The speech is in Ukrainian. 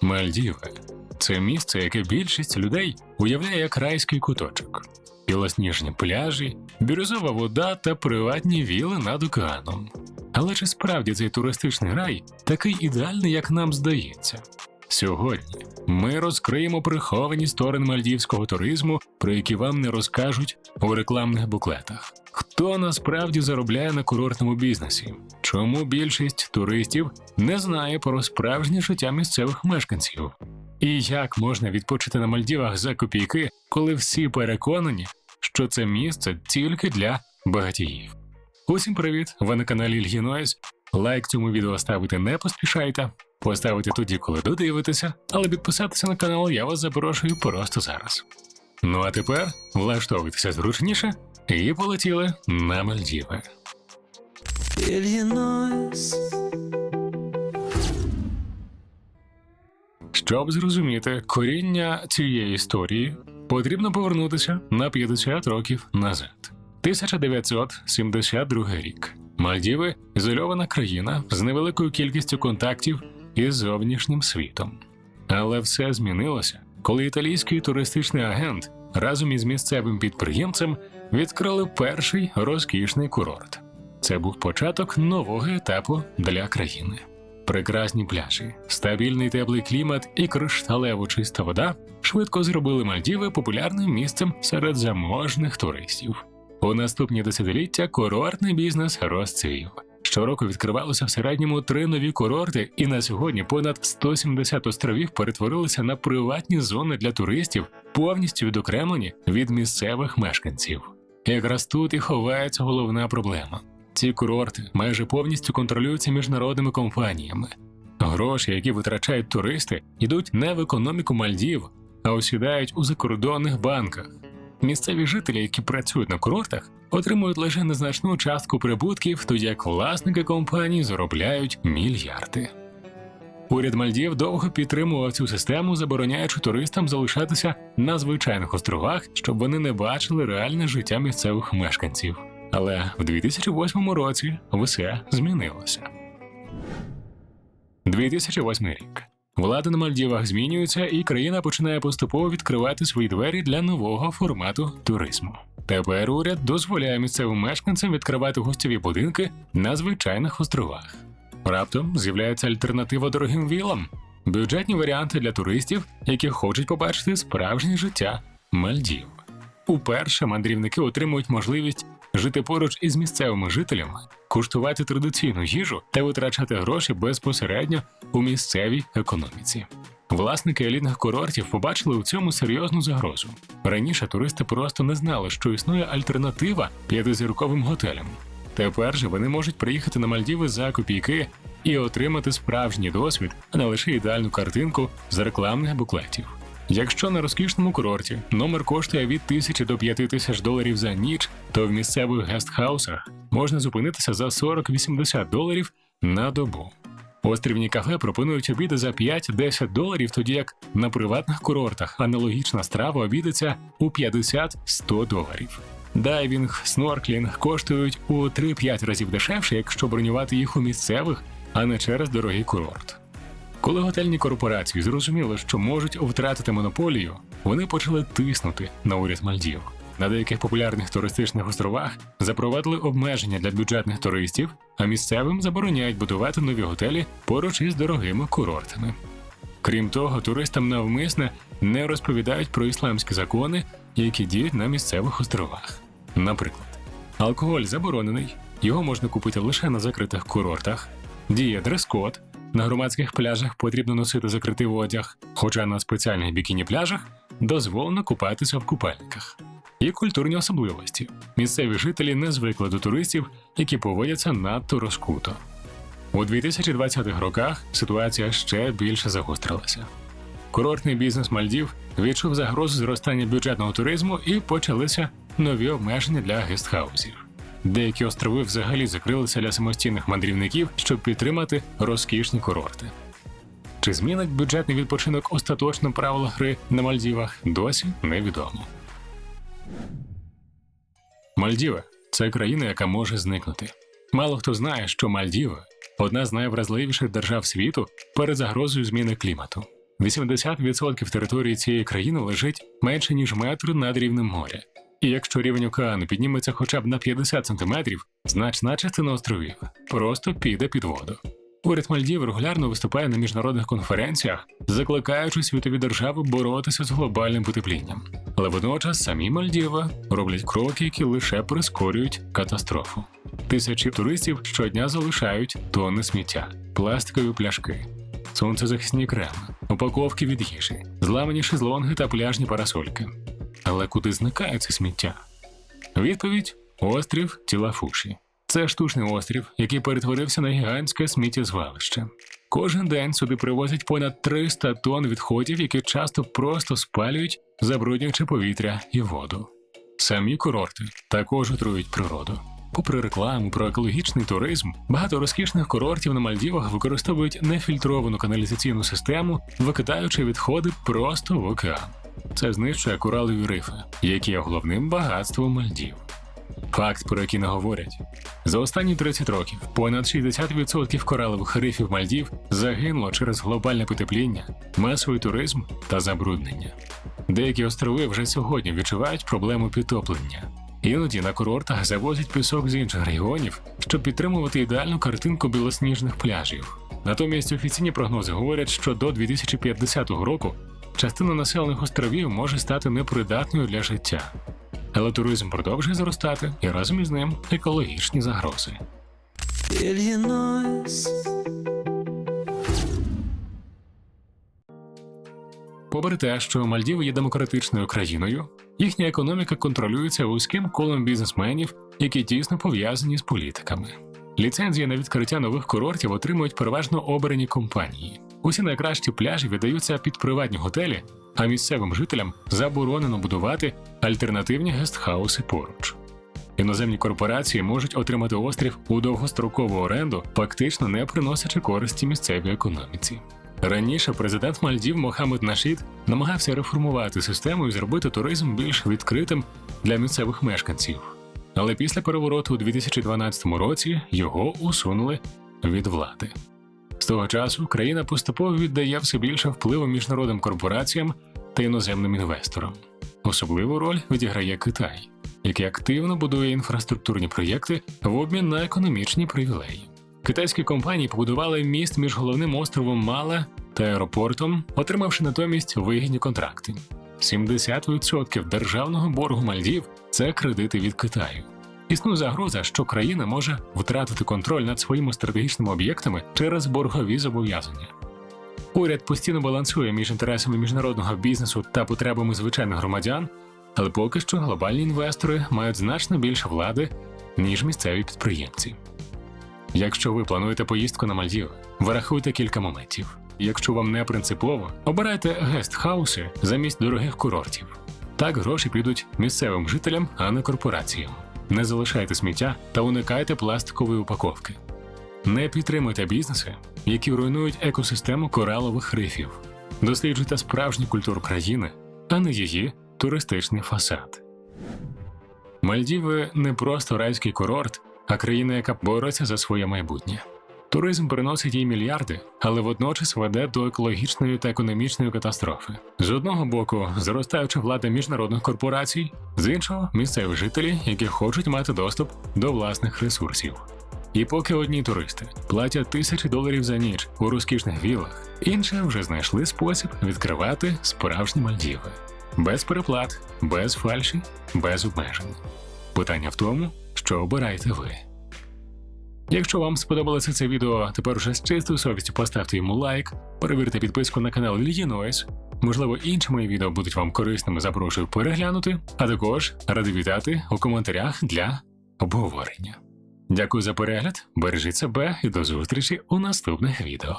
Мальдіви це місце, яке більшість людей уявляє як райський куточок. Білосніжні пляжі, бірюзова вода та приватні віли над океаном. Але чи справді цей туристичний рай такий ідеальний, як нам здається? Сьогодні ми розкриємо приховані сторони мальдівського туризму, про які вам не розкажуть у рекламних буклетах. Хто насправді заробляє на курортному бізнесі? Чому більшість туристів не знає про справжнє життя місцевих мешканців? І як можна відпочити на Мальдівах за копійки, коли всі переконані, що це місце тільки для багатіїв? Усім привіт! Ви на каналі Ільгінойс. Лайк цьому відео ставити не поспішайте. Поставити тоді, коли додивитеся, але підписатися на канал я вас запрошую просто зараз. Ну а тепер влаштовуйтеся зручніше і полетіли на Мальдіви. Щоб зрозуміти коріння цієї історії, потрібно повернутися на 50 років назад. 1972 рік. Мальдіви ізольована країна з невеликою кількістю контактів із зовнішнім світом. Але все змінилося, коли італійський туристичний агент разом із місцевим підприємцем відкрили перший розкішний курорт. Це був початок нового етапу для країни. Прекрасні пляжі, стабільний теплий клімат і кришталево чиста вода швидко зробили Мальдіви популярним місцем серед заможних туристів. У наступні десятиліття курортний бізнес розцвів. Щороку відкривалося в середньому три нові курорти, і на сьогодні понад 170 островів перетворилися на приватні зони для туристів, повністю відокремлені від місцевих мешканців. Якраз тут і ховається головна проблема. Ці курорти майже повністю контролюються міжнародними компаніями. Гроші, які витрачають туристи, йдуть не в економіку Мальдів, а осідають у закордонних банках. Місцеві жителі, які працюють на курортах, отримують лише незначну частку прибутків, тоді як власники компаній заробляють мільярди. Уряд Мальдів довго підтримував цю систему, забороняючи туристам залишатися на звичайних островах, щоб вони не бачили реальне життя місцевих мешканців. Але в 2008 році все змінилося. 2008 рік. Влада на Мальдівах змінюється, і країна починає поступово відкривати свої двері для нового формату туризму. Тепер уряд дозволяє місцевим мешканцям відкривати гостєві будинки на звичайних островах. Раптом з'являється альтернатива дорогим вілам, бюджетні варіанти для туристів, які хочуть побачити справжнє життя Мальдів. Уперше мандрівники отримують можливість жити поруч із місцевими жителями, куштувати традиційну їжу та витрачати гроші безпосередньо у місцевій економіці. Власники елітних курортів побачили у цьому серйозну загрозу. Раніше туристи просто не знали, що існує альтернатива п'ятизірковим готелям. Тепер же вони можуть приїхати на Мальдіви за копійки і отримати справжній досвід, а не лише ідеальну картинку з рекламних буклетів. Якщо на розкішному курорті номер коштує від тисячі до п'яти тисяч доларів за ніч, то в місцевих гестхаусах можна зупинитися за 40-80 доларів на добу. Острівні кафе пропонують обіди за 5-10 доларів, тоді як на приватних курортах аналогічна страва обідеться у 50-100 доларів. Дайвінг, снорклінг коштують у 3-5 разів дешевше, якщо бронювати їх у місцевих, а не через дорогий курорт. Коли готельні корпорації зрозуміли, що можуть втратити монополію, вони почали тиснути на уряд Мальдів. На деяких популярних туристичних островах запровадили обмеження для бюджетних туристів, а місцевим забороняють будувати нові готелі поруч із дорогими курортами. Крім того, туристам навмисне не розповідають про ісламські закони, які діють на місцевих островах. Наприклад, алкоголь заборонений, його можна купити лише на закритих курортах, діє дрес-код, на громадських пляжах потрібно носити закритий одяг, хоча на спеціальних бікіні-пляжах дозволено купатися в купальниках. Є культурні особливості. Місцеві жителі не звикли до туристів, які поводяться надто розкуто. У 2020-х роках ситуація ще більше загострилася. Курортний бізнес Мальдів відчув загрозу зростання бюджетного туризму і почалися нові обмеження для гестхаусів. Деякі острови взагалі закрилися для самостійних мандрівників, щоб підтримати розкішні курорти. Чи змінить бюджетний відпочинок остаточно правила гри на Мальдівах, досі невідомо. Мальдіви це країна, яка може зникнути. Мало хто знає, що Мальдіви одна з найвразливіших держав світу перед загрозою зміни клімату. 80% території цієї країни лежить менше ніж метр над рівнем моря. І якщо рівень океану підніметься хоча б на 50 сантиметрів, значна частина островів просто піде під воду. Уряд Мальдів регулярно виступає на міжнародних конференціях, закликаючи світові держави боротися з глобальним потеплінням. Але водночас самі Мальдіви роблять кроки, які лише прискорюють катастрофу. Тисячі туристів щодня залишають тонни сміття, пластикові пляшки, сонцезахисні креми, упаковки від їжі, зламані шезлонги та пляжні парасольки. Але куди зникає це сміття? Відповідь острів Тілафуші. Це штучний острів, який перетворився на гігантське сміттєзвалище. Кожен день сюди привозять понад 300 тонн відходів, які часто просто спалюють, забруднюючи повітря і воду. Самі курорти також отрують природу. Попри рекламу про екологічний туризм, багато розкішних курортів на Мальдівах використовують нефільтровану каналізаційну систему, викидаючи відходи просто в океан. Це знищує коралові рифи, які є головним багатством Мальдів. Факт, про який не говорять. За останні 30 років понад 60% коралових рифів Мальдів загинуло через глобальне потепління, масовий туризм та забруднення. Деякі острови вже сьогодні відчувають проблему підтоплення. Іноді на курортах завозять пісок з інших регіонів, щоб підтримувати ідеальну картинку білосніжних пляжів. Натомість офіційні прогнози говорять, що до 2050 року частина населених островів може стати непридатною для життя. Але туризм продовжує зростати, і разом із ним екологічні загрози. Попри те, що Мальдіви є демократичною країною, їхня економіка контролюється вузьким колом бізнесменів, які тісно пов'язані з політиками. Ліцензії на відкриття нових курортів отримують переважно обрані компанії. Усі найкращі пляжі віддаються під приватні готелі, а місцевим жителям заборонено будувати альтернативні гестхауси поруч. Іноземні корпорації можуть отримати острів у довгострокову оренду, фактично не приносячи користі місцевій економіці. Раніше президент Мальдів Мохаммед Нашід намагався реформувати систему і зробити туризм більш відкритим для місцевих мешканців. Але після перевороту у 2012 році його усунули від влади. З того часу країна поступово віддає все більше впливу міжнародним корпораціям та іноземним інвесторам. Особливу роль відіграє Китай, який активно будує інфраструктурні проєкти в обмін на економічні привілеї. Китайські компанії побудували міст між головним островом Мала та аеропортом, отримавши натомість вигідні контракти. 70% державного боргу Мальдів це кредити від Китаю. Існує загроза, що країна може втратити контроль над своїми стратегічними об'єктами через боргові зобов'язання. Уряд постійно балансує між інтересами міжнародного бізнесу та потребами звичайних громадян, але поки що глобальні інвестори мають значно більше влади, ніж місцеві підприємці. Якщо ви плануєте поїздку на Мальдіви, врахуйте кілька моментів. Якщо вам не принципово, обирайте гестхауси замість дорогих курортів. Так гроші підуть місцевим жителям, а не корпораціям. Не залишайте сміття та уникайте пластикової упаковки. Не підтримуйте бізнеси, які руйнують екосистему коралових рифів. Досліджуйте справжню культуру країни, а не її туристичний фасад. Мальдіви не просто райський курорт, а країна, яка бореться за своє майбутнє. Туризм приносить їй мільярди, але водночас веде до екологічної та економічної катастрофи. З одного боку, зростаюча влада міжнародних корпорацій, з іншого місцеві жителі, які хочуть мати доступ до власних ресурсів. І поки одні туристи платять тисячі доларів за ніч у розкішних вілах, інші вже знайшли спосіб відкривати справжні Мальдіви. Без переплат, без фальші, без обмежень. Питання в тому, що обираєте ви. Якщо вам сподобалося це відео, тепер уже з чистою совістю поставте йому лайк, перевірте підписку на канал Нойс. Можливо, інші мої відео будуть вам корисними, запрошую переглянути, а також радий вітати у коментарях для обговорення. Дякую за перегляд, бережіть себе і до зустрічі у наступних відео.